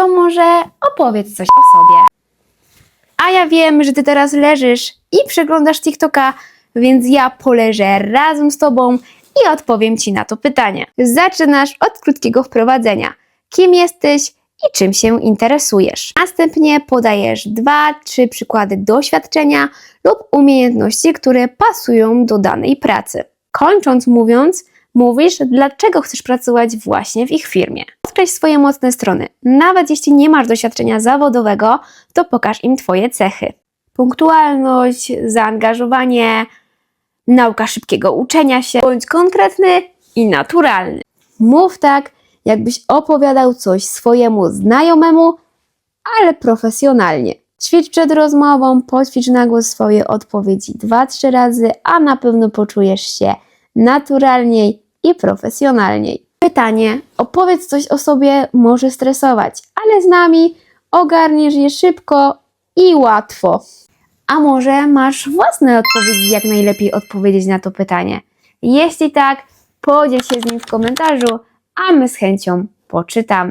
to może opowiedz coś o sobie. A ja wiem, że ty teraz leżysz i przeglądasz TikToka, więc ja poleżę razem z tobą i odpowiem ci na to pytanie. Zaczynasz od krótkiego wprowadzenia. Kim jesteś i czym się interesujesz? Następnie podajesz dwa, trzy przykłady doświadczenia lub umiejętności, które pasują do danej pracy. Kończąc mówiąc, mówisz, dlaczego chcesz pracować właśnie w ich firmie. Podkreśl swoje mocne strony. Nawet jeśli nie masz doświadczenia zawodowego, to pokaż im Twoje cechy. Punktualność, zaangażowanie, nauka szybkiego uczenia się, bądź konkretny i naturalny. Mów tak, jakbyś opowiadał coś swojemu znajomemu, ale profesjonalnie. Ćwicz przed rozmową, poćwicz na głos swoje odpowiedzi 2-3 razy, a na pewno poczujesz się naturalniej i profesjonalniej. Pytanie, opowiedz coś o sobie, może stresować, ale z nami ogarniesz je szybko i łatwo. A może masz własne odpowiedzi, jak najlepiej odpowiedzieć na to pytanie? Jeśli tak, podziel się z nim w komentarzu, a my z chęcią poczytamy.